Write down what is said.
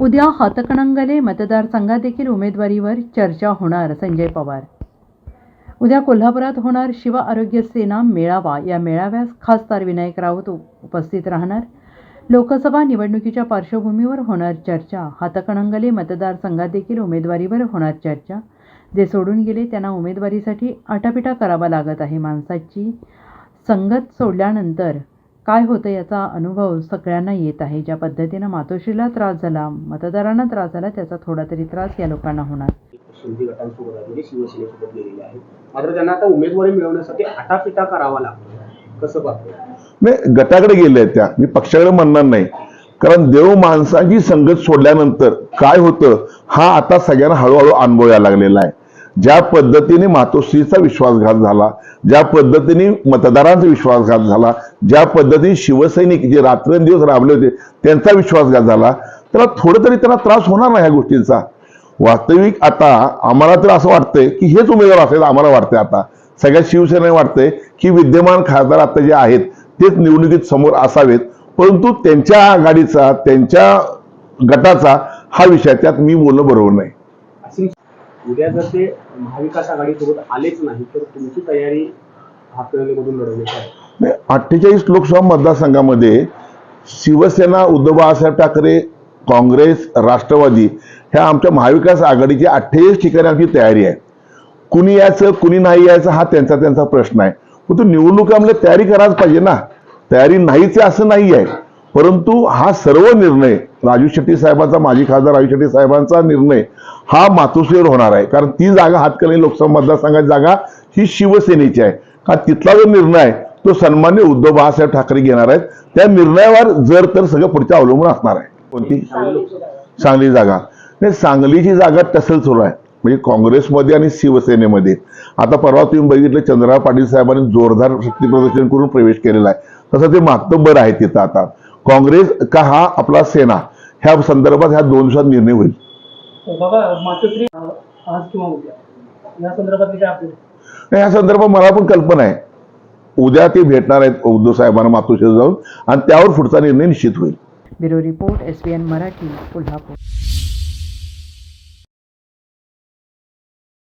उद्या हातकणंगले मतदारसंघात देखील उमेदवारीवर चर्चा होणार संजय पवार. उद्या कोल्हापुरात होणार शिव आरोग्य सेना मेळावा. या मेळाव्यास खासदार विनायक राऊत उपस्थित राहणार. लोकसभा निवडणुकीच्या पार्श्वभूमीवर होणार चर्चा. हातकणंगले मतदारसंघात देखील उमेदवारीवर होणार चर्चा. जे सोडून गेले त्यांना उमेदवारीसाठी आटापिटा करावा लागत आहे माणसाची संगत सोडल्यानंतर. काय होतं याचा अनुभव सगळ्यांना येत आहे. ज्या पद्धतीनं मातोश्रीला त्रास झाला मतदारांना त्रास झाला त्याचा थोडा तरी त्रास या लोकांना होणार. शिंदे गटांसोबत आहे म्हणजे शिवसेनेसोबत गेलेले आहेत. मात्र त्यांना आता उमेदवारी मिळवण्यासाठी आटापिटा करावा लागतो कसं पाहतो नाही गटाकडे गेले त्या. मी पक्षाकडे म्हणणार नाही. कारण देव माणसाची संगत सोडल्यानंतर काय होतं? हा आता सगळ्यांना हळूहळू अनुभव यायला लागलेला आहे. ज्या पद्धतीने मातोश्रीचा विश्वासघात झाला ज्या पद्धतीने मतदारांचा विश्वासघात झाला ज्या पद्धतीने शिवसैनिक जे रात्रंदिवस राबले होते त्यांचा विश्वासघात झाला त्याला थोडं तरी त्यांना त्रास होणार नाही ह्या गोष्टींचा. वास्तविक आता आम्हाला तर असं वाटतंय की हेच उमेदवार असेल आम्हाला वाटतंय आता. सगळ्या शिवसेनेला वाटतंय की विद्यमान खासदार आता जे आहेत तेच निवडणुकीत समोर असावेत. परंतु त्यांच्या आघाडीचा त्यांच्या गटाचा हा विषय त्यात मी बोलणं बरोबर नाही. उद्या जर ते महाविकास आघाडीसोबत आलेच नाही तर तुमची तयारी हातकणंगलेमधून लढवण्याची आहे. अठ्ठेचाळीस लोकसभा मतदारसंघामध्ये शिवसेना उद्धव बाळासाहेब ठाकरे काँग्रेस राष्ट्रवादी ह्या आमच्या महाविकास आघाडीची अठ्ठेचाळीस ठिकाणी आमची तयारी आहे. कुणी यायचं कुणी नाही यायचं हा त्यांचा त्यांचा प्रश्न आहे. परंतु निवडणुकामध्ये तयारी करायला पाहिजे ना. तयारी नाहीच असं नाही आहे परंतु हा सर्व निर्णय राजू शेट्टी साहेबांचा माजी खासदार राजू शेट्टी साहेबांचा निर्णय हा मातोश्रीवर होणार आहे. कारण ती जागा हातकली लोकसभा मतदारसंघाची जागा ही शिवसेनेची आहे. का तिथला जो निर्णय आहे तो सन्मान्य उद्धव बाळासाहेब ठाकरे घेणार आहेत. त्या निर्णयावर जर तर सगळं पुढच्या अवलंबून असणार आहे. कोणती? सांगली जागा. नाही सांगलीची जागा टसल सुरू आहे. म्हणजे काँग्रेसमध्ये आणि शिवसेनेमध्ये. आता परवा तुम्ही बघितलं चंद्रराव पाटील साहेबांनी जोरदार शक्ती प्रदर्शन करून प्रवेश केलेला आहे. तसं ते मातब्बर आहे तिथं आता. काँग्रेस का हा आपला सेना? ह्या संदर्भात ह्या दोन दिवसात निर्णय होईल. बाबा मातोश्री आज किंवा उद्या? या संदर्भातली काय अपडेट? नाही, या संदर्भात मला पण कल्पना आहे. उद्या ते भेटणार आहेत उद्धव साहेबांना मातोश्रीला जाऊन आणि त्यावर पुढचा निर्णय निश्चित होईल. Bureau report S B N Marathi Kolhapur.